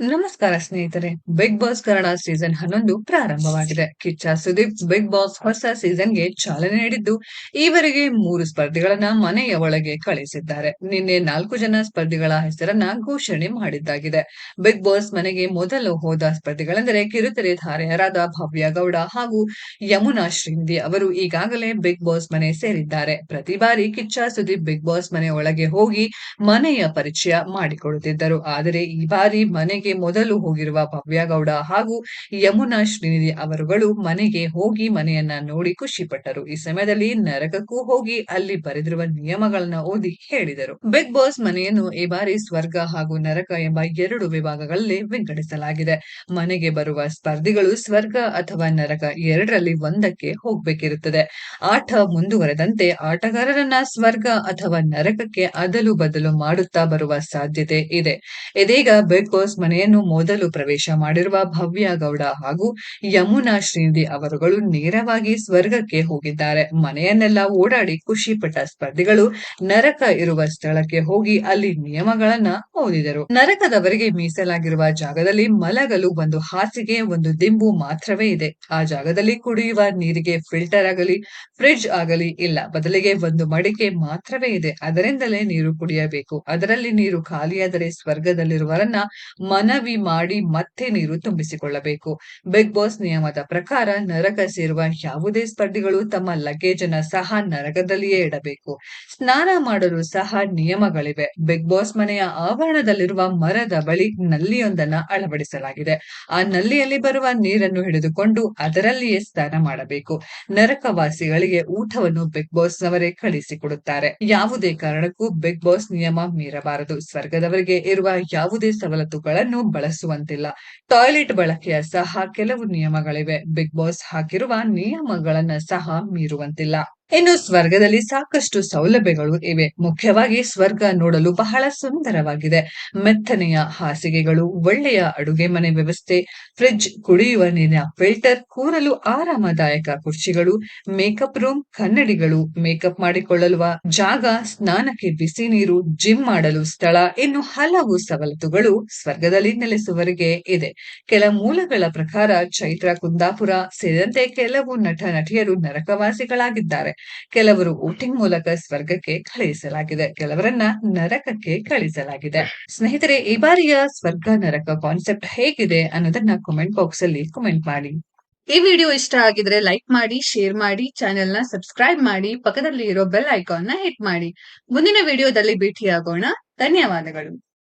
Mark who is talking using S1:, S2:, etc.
S1: ನಮಸ್ಕಾರ ಸ್ನೇಹಿತರೆ big boss Kannada season ಹನ್ನೊಂದು ಪ್ರಾರಂಭವಾಗಿದೆ. ಕಿಚ್ಚ ಸುದೀಪ್ ಬಿಗ್ ಬಾಸ್ ಹೊಸ ಸೀಸನ್ಗೆ ಚಾಲನೆ ನೀಡಿದ್ದು, ಈವರೆಗೆ ಮೂರು ಸ್ಪರ್ಧಿಗಳನ್ನ ಮನೆಯ ಒಳಗೆ ಕಳಿಸಿದ್ದಾರೆ. ನಿನ್ನೆ ನಾಲ್ಕು ಜನ ಸ್ಪರ್ಧಿಗಳ ಹೆಸರನ್ನ ಘೋಷಣೆ ಮಾಡಿದ್ದಾಗಿದೆ. ಬಿಗ್ ಬಾಸ್ ಮನೆಗೆ ಮೊದಲು ಹೋದ ಸ್ಪರ್ಧಿಗಳೆಂದರೆ ಕಿರುತೆರೆ ಧಾರೆಯರಾದ ಭವ್ಯ ಗೌಡ ಹಾಗೂ ಯಮುನಾ ಶ್ರೀಂದಿ ಅವರು ಈಗಾಗಲೇ ಬಿಗ್ ಬಾಸ್ ಮನೆ ಸೇರಿದ್ದಾರೆ. ಪ್ರತಿ ಬಾರಿ ಕಿಚ್ಚ ಸುದೀಪ್ ಬಿಗ್ ಬಾಸ್ ಮನೆ ಒಳಗೆ ಹೋಗಿ ಮನೆಯ ಪರಿಚಯ ಮಾಡಿಕೊಡುತ್ತಿದ್ದರು. ಆದರೆ ಈ ಬಾರಿ ಮನೆಗೆ ಮೊದಲು ಹೋಗಿರುವ ಭವ್ಯಗೌಡ ಹಾಗೂ ಯಮುನಾ ಶ್ರೀನಿಧಿ ಅವರುಗಳು ಮನೆಗೆ ಹೋಗಿ ಮನೆಯನ್ನ ನೋಡಿ ಖುಷಿಪಟ್ಟರು. ಈ ಸಮಯದಲ್ಲಿ ನರಕಕ್ಕೂ ಹೋಗಿ ಅಲ್ಲಿ ಬರೆದಿರುವ ನಿಯಮಗಳನ್ನ ಓದಿ ಹೇಳಿದರು. ಬಿಗ್ ಬಾಸ್ ಮನೆಯನ್ನು ಈ ಬಾರಿ ಸ್ವರ್ಗ ಹಾಗೂ ನರಕ ಎಂಬ ಎರಡು ವಿಭಾಗಗಳಲ್ಲಿ ವಿಂಗಡಿಸಲಾಗಿದೆ. ಮನೆಗೆ ಬರುವ ಸ್ಪರ್ಧಿಗಳು ಸ್ವರ್ಗ ಅಥವಾ ನರಕ ಎರಡರಲ್ಲಿ ಒಂದಕ್ಕೆ ಹೋಗ್ಬೇಕಿರುತ್ತದೆ. ಆಟ ಮುಂದುವರೆದಂತೆ ಆಟಗಾರರನ್ನ ಸ್ವರ್ಗ ಅಥವಾ ನರಕಕ್ಕೆ ಅದಲು ಬದಲು ಮಾಡುತ್ತಾ ಬರುವ ಸಾಧ್ಯತೆ ಇದೆ. ಇದೀಗ ಬಿಗ್ ಬಾಸ್ ಮನೆಯನ್ನು ಮೊದಲು ಪ್ರವೇಶ ಮಾಡಿರುವ ಭವ್ಯ ಗೌಡ ಹಾಗೂ ಯಮುನಾ ಶ್ರೀನಿಧಿ ಅವರುಗಳು ನೇರವಾಗಿ ಸ್ವರ್ಗಕ್ಕೆ ಹೋಗಿದ್ದಾರೆ. ಮನೆಯನ್ನೆಲ್ಲ ಓಡಾಡಿ ಖುಷಿ ಪಟ್ಟ ಸ್ಪರ್ಧಿಗಳು ನರಕ ಇರುವ ಸ್ಥಳಕ್ಕೆ ಹೋಗಿ ಅಲ್ಲಿ ನಿಯಮಗಳನ್ನ ಓದಿದರು. ನರಕದವರಿಗೆ ಮೀಸಲಾಗಿರುವ ಜಾಗದಲ್ಲಿ ಮಲಗಲು ಒಂದು ಹಾಸಿಗೆ, ಒಂದು ದಿಂಬು ಮಾತ್ರವೇ ಇದೆ. ಆ ಜಾಗದಲ್ಲಿ ಕುಡಿಯುವ ನೀರಿಗೆ ಫಿಲ್ಟರ್ ಆಗಲಿ, ಫ್ರಿಡ್ಜ್ ಆಗಲಿ ಇಲ್ಲ, ಬದಲಿಗೆ ಒಂದು ಮಡಿಕೆ ಮಾತ್ರವೇ ಇದೆ. ಅದರಿಂದಲೇ ನೀರು ಕುಡಿಯಬೇಕು. ಅದರಲ್ಲಿ ನೀರು ಖಾಲಿಯಾದರೆ ಸ್ವರ್ಗದಲ್ಲಿರುವರನ್ನ ಮನವಿ ಮಾಡಿ ಮತ್ತೆ ನೀರು ತುಂಬಿಸಿಕೊಳ್ಳಬೇಕು. ಬಿಗ್ ಬಾಸ್ ನಿಯಮದ ಪ್ರಕಾರ ನರಕ ಸೇರುವ ಯಾವುದೇ ಸ್ಪರ್ಧಿಗಳು ತಮ್ಮ ಲಗೇಜ್ ಅನ್ನ ಸಹ ನರಕದಲ್ಲಿಯೇ ಇಡಬೇಕು. ಸ್ನಾನ ಮಾಡಲು ಸಹ ನಿಯಮಗಳಿವೆ. ಬಿಗ್ ಬಾಸ್ ಮನೆಯ ಆವರಣದಲ್ಲಿರುವ ಮರದ ಬಳಿ ನಲ್ಲಿಯೊಂದನ್ನ ಅಳವಡಿಸಲಾಗಿದೆ. ಆ ನಲ್ಲಿಯಲ್ಲಿ ಬರುವ ನೀರನ್ನು ಹಿಡಿದುಕೊಂಡು ಅದರಲ್ಲಿಯೇ ಸ್ನಾನ ಮಾಡಬೇಕು. ನರಕವಾಸಿಗಳಿಗೆ ಊಟವನ್ನು ಬಿಗ್ ಬಾಸ್ ನವರೇ ಕಳಿಸಿಕೊಡುತ್ತಾರೆ ಯಾವುದೇ ಕಾರಣಕ್ಕೂ ಬಿಗ್ ಬಾಸ್ ನಿಯಮ ಮೀರಬಾರದು. ಸ್ವರ್ಗದವರಿಗೆ ಇರುವ ಯಾವುದೇ ಸವಲತ್ತುಗಳನ್ನು ಬಳಸುವಂತಿಲ್ಲ. ಟಾಯ್ಲೆಟ್ ಬಳಕೆಯ ಸಹ ಕೆಲವು ನಿಯಮಗಳಿವೆ. ಬಿಗ್ ಬಾಸ್ ಹಾಕಿರುವ ನಿಯಮಗಳನ್ನ ಸಹ ಮೀರುವಂತಿಲ್ಲ. ಇನ್ನು ಸ್ವರ್ಗದಲ್ಲಿ ಸಾಕಷ್ಟು ಸೌಲಭ್ಯಗಳು ಇವೆ. ಮುಖ್ಯವಾಗಿ ಸ್ವರ್ಗ ನೋಡಲು ಬಹಳ ಸುಂದರವಾಗಿದೆ. ಮೆತ್ತನೆಯ ಹಾಸಿಗೆಗಳು, ಒಳ್ಳೆಯ ಅಡುಗೆ ಮನೆ ವ್ಯವಸ್ಥೆ, ಫ್ರಿಡ್ಜ್ ಕುಡಿಯುವ ನೀರಿನ ಫಿಲ್ಟರ್, ಕೂರಲು ಆರಾಮದಾಯಕ ಕುರ್ಚಿಗಳು, ಮೇಕಪ್ ರೂಮ್, ಕನ್ನಡಿಗಳು, ಮೇಕಪ್ ಮಾಡಿಕೊಳ್ಳಲು ಜಾಗ, ಸ್ನಾನಕ್ಕೆ ಬಿಸಿ ನೀರು, ಜಿಮ್ ಮಾಡಲು ಸ್ಥಳ, ಇನ್ನು ಹಲವು ಸವಲತ್ತುಗಳು ಸ್ವರ್ಗದಲ್ಲಿ ನೆಲೆಸುವವರಿಗೆ ಇದೆ. ಕೆಲ ಮೂಲಗಳ ಪ್ರಕಾರ ಚೈತ್ರ ಕುಂದಾಪುರ ಸೇರಿದಂತೆ ಕೆಲವು ನಟ ನಟಿಯರು ನರಕವಾಸಿಗಳಾಗಿದ್ದಾರೆ. ಕೆಲವರು ವೋಟಿಂಗ್ ಮೂಲಕ ಸ್ವರ್ಗಕ್ಕೆ ಕಳುಹಿಸಲಾಗಿದೆ ಕೆಲವರನ್ನ ನರಕಕ್ಕೆ ಕಳಿಸಲಾಗಿದೆ. ಸ್ನೇಹಿತರೆ, ಈ ಬಾರಿಯ ಸ್ವರ್ಗ ನರಕ ಕಾನ್ಸೆಪ್ಟ್ ಹೇಗಿದೆ ಅನ್ನೋದನ್ನ ಕಾಮೆಂಟ್ ಬಾಕ್ಸ್ ಅಲ್ಲಿ ಕಮೆಂಟ್ ಮಾಡಿ. ಈ ವಿಡಿಯೋ ಇಷ್ಟ ಆಗಿದ್ರೆ ಲೈಕ್ ಮಾಡಿ ಶೇರ್ ಮಾಡಿ ಚಾನೆಲ್ನ ಸಬ್ಸ್ಕ್ರೈಬ್ ಮಾಡಿ ಪಕ್ಕದಲ್ಲಿ ಇರೋ ಬೆಲ್ ಐಕಾನ್ನ ಹಿಟ್ ಮಾಡಿ. ಮುಂದಿನ ವಿಡಿಯೋದಲ್ಲಿ ಭೇಟಿಯಾಗೋಣ. ಧನ್ಯವಾದಗಳು.